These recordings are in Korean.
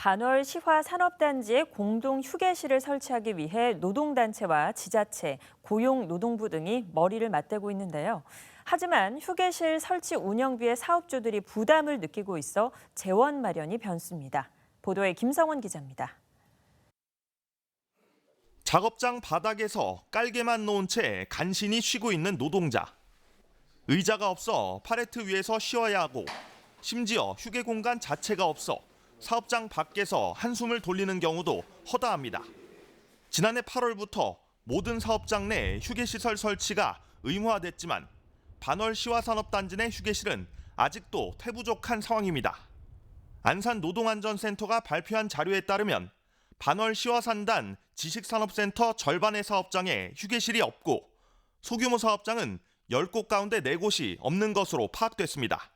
반월 시화 산업단지에 공동 휴게실을 설치하기 위해 노동단체와 지자체, 고용노동부 등이 머리를 맞대고 있는데요. 하지만 휴게실 설치 운영비에 사업주들이 부담을 느끼고 있어 재원 마련이 변수입니다. 보도에 김성원 기자입니다. 작업장 바닥에서 깔개만 놓은 채 간신히 쉬고 있는 노동자. 의자가 없어 팔레트 위에서 쉬어야 하고 심지어 휴게 공간 자체가 없어 사업장 밖에서 한숨을 돌리는 경우도 허다합니다. 지난해 8월부터 모든 사업장 내 휴게시설 설치가 의무화됐지만 반월 시화산업단지 내 휴게실은 아직도 태부족한 상황입니다. 안산 노동안전센터가 발표한 자료에 따르면 반월 시화산단 지식산업센터 절반의 사업장에 휴게실이 없고 소규모 사업장은 10곳 가운데 4곳이 없는 것으로 파악됐습니다.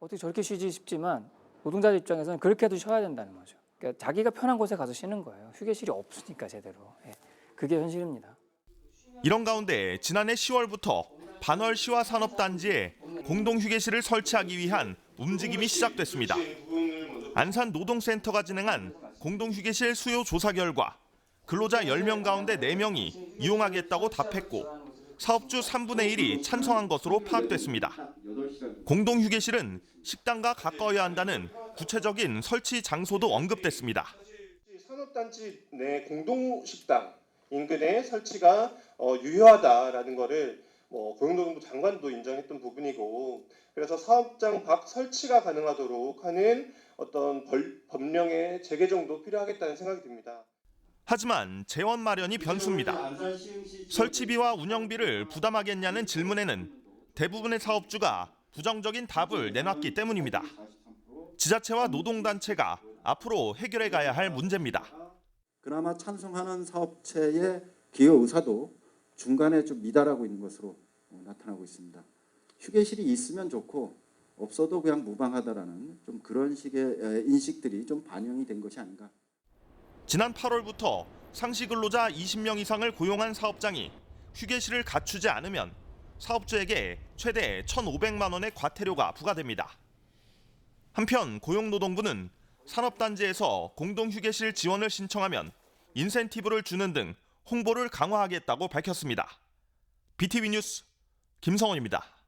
어떻게 저렇게 쉬지 싶지만 노동자들 입장에서는 그렇게 쉬어야 된다는 거죠. 그러니까 자기가 편한 곳에 가서 쉬는 거예요. 휴게실이 없으니까 제대로. 예. 그게 현실입니다. 이런 가운데 지난해 10월부터 반월 시화산업단지에 공동 휴게실을 설치하기 위한 움직임이 시작됐습니다. 안산 노동센터가 진행한 공동 휴게실 수요 조사 결과 근로자 10명 가운데 4명이 이용하겠다고 답했고 사업주 3분의 1이 찬성한 것으로 파악됐습니다. 공동 휴게실은 식당과 가까워야 한다는 구체적인 설치 장소도 언급됐습니다. 산업단지 내 공동식당 인근에 설치가 어, 유효하다라는 거를 뭐 고용노동부 장관도 인정했던 부분이고 그래서 사업장 밖 설치가 가능하도록 하는 어떤 벌, 법령의 재개정도 필요하겠다는 생각이 듭니다. 하지만 재원 마련이 변수입니다. 설치비와 운영비를 부담하겠냐는 질문에는 대부분의 사업주가 부정적인 답을 내놨기 때문입니다. 지자체와 노동단체가 앞으로 해결해 가야 할 문제입니다. 그나마 찬성하는 사업체의 기여 의사도 중간에 좀 미달하고 있는 것으로 어, 나타나고 있습니다. 휴게실이 있으면 좋고 없어도 그냥 무방하다라는 좀 그런 식의 에, 인식들이 좀 반영이 된 것이 아닌가. 지난 8월부터 상시 근로자 20명 이상을 고용한 사업장이 휴게실을 갖추지 않으면 사업주에게 최대 1,500만 원의 과태료가 부과됩니다. 한편 고용노동부는 산업단지에서 공동 휴게실 지원을 신청하면 인센티브를 주는 등 홍보를 강화하겠다고 밝혔습니다. BTV 뉴스 김성원입니다.